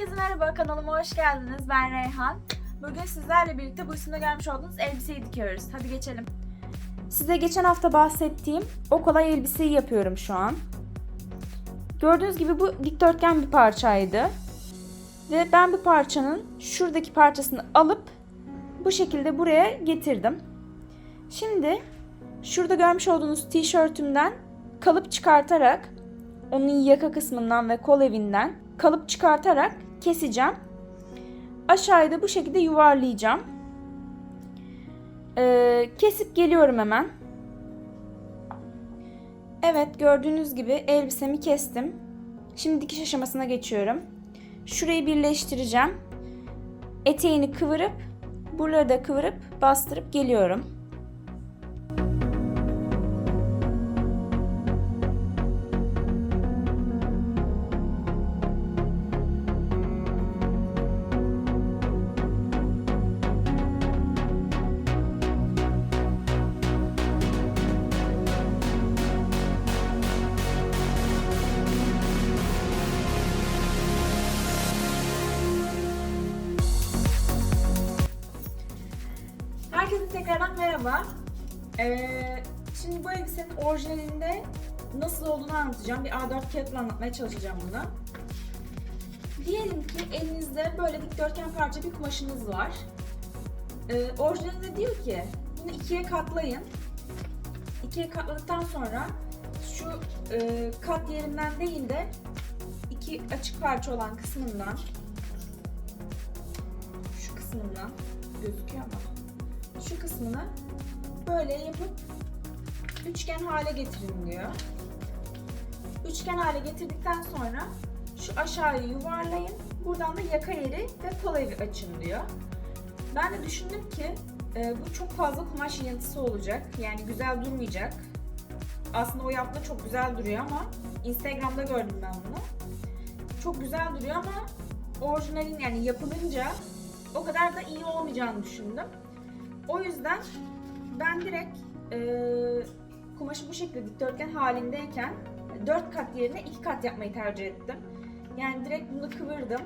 Herkese merhaba, kanalıma hoş geldiniz. Ben Reyhan. Bugün sizlerle birlikte bu üstünde görmüş olduğunuz elbiseyi dikiyoruz. Hadi geçelim. Size geçen hafta bahsettiğim o kolay elbiseyi yapıyorum şu an. Gördüğünüz gibi bu dikdörtgen bir parçaydı. Ve ben bu parçanın şuradaki parçasını alıp bu şekilde buraya getirdim. Şimdi şurada görmüş olduğunuz tişörtümden kalıp çıkartarak onun yaka kısmından ve kol evinden kalıp çıkartarak keseceğim. Aşağıya da bu şekilde yuvarlayacağım. Ee, kesip geliyorum hemen. Evet gördüğünüz gibi elbisemi kestim. Şimdi dikiş aşamasına geçiyorum. Şurayı birleştireceğim. Eteğini kıvırıp buraları da kıvırıp bastırıp geliyorum. Tekrardan merhaba. Ee, şimdi bu elbisenin orijinalinde nasıl olduğunu anlatacağım. Bir A4 kağıtla anlatmaya çalışacağım bunu. Diyelim ki elinizde böyle dikdörtgen parça bir kumaşınız var. Ee, orijinalinde diyor ki bunu ikiye katlayın. İkiye katladıktan sonra şu e, kat yerinden değil de iki açık parça olan kısmından şu kısmından gözüküyor ama şu kısmını böyle yapıp üçgen hale getirin diyor. Üçgen hale getirdikten sonra şu aşağıyı yuvarlayın. Buradan da yaka yeri ve kol evi açın diyor. Ben de düşündüm ki e, bu çok fazla kumaş yığıntısı olacak. Yani güzel durmayacak. Aslında o yapma çok güzel duruyor ama Instagram'da gördüm ben bunu. Çok güzel duruyor ama orijinalin yani yapılınca o kadar da iyi olmayacağını düşündüm. O yüzden ben direkt e, kumaşı bu şekilde dikdörtgen halindeyken 4 kat yerine 2 kat yapmayı tercih ettim. Yani direkt bunu kıvırdım.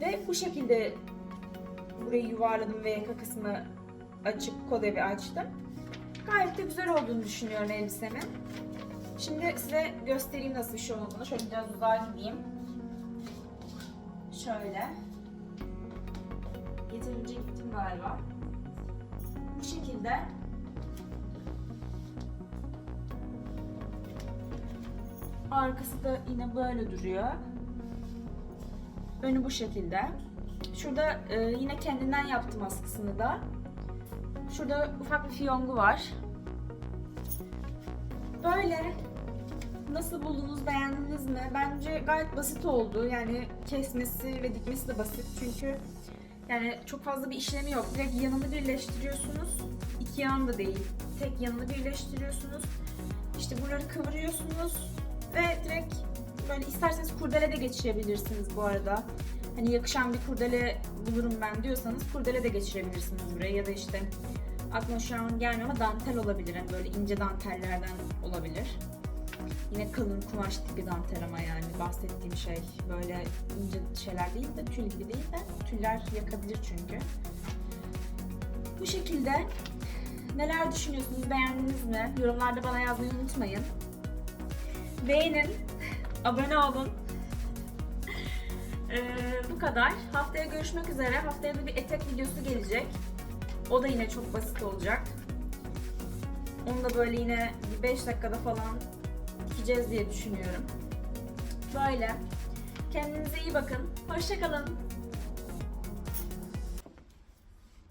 Ve bu şekilde burayı yuvarladım ve yaka kısmı açıp kol evi açtım. Gayet de güzel olduğunu düşünüyorum elbisemin. Şimdi size göstereyim nasıl bir şey olduğunu. Şöyle biraz uzağa gideyim. Şöyle. Yeterince gittim galiba. Şekilde arkası da yine böyle duruyor. Önü bu şekilde. Şurada e, yine kendinden yaptım askısını da. Şurada ufak bir fiyongu var. Böyle Nasıl buldunuz, beğendiniz mi? Bence gayet basit oldu. Yani kesmesi ve dikmesi de basit. Çünkü yani çok fazla bir işlemi yok. Direkt yanını birleştiriyorsunuz. İki yan da değil. Tek yanını birleştiriyorsunuz. İşte buraları kıvırıyorsunuz ve direkt böyle isterseniz kurdele de geçirebilirsiniz bu arada. Hani yakışan bir kurdele bulurum ben diyorsanız kurdele de geçirebilirsiniz buraya ya da işte aklıma şu an gelmiyor ama dantel olabilir. Yani böyle ince dantellerden olabilir. Yine kalın kumaş tipi dantel ama yani bahsettiğim şey böyle ince şeyler değil de tül gibi değil de tüller yakabilir çünkü. Bu şekilde neler düşünüyorsunuz, beğendiniz mi? Yorumlarda bana yazmayı unutmayın. Beğenin, abone olun. Ee, bu kadar. Haftaya görüşmek üzere. Haftaya da bir etek videosu gelecek. O da yine çok basit olacak. Onu da böyle yine bir 5 dakikada falan dikeceğiz diye düşünüyorum. Böyle. Kendinize iyi bakın. Hoşçakalın.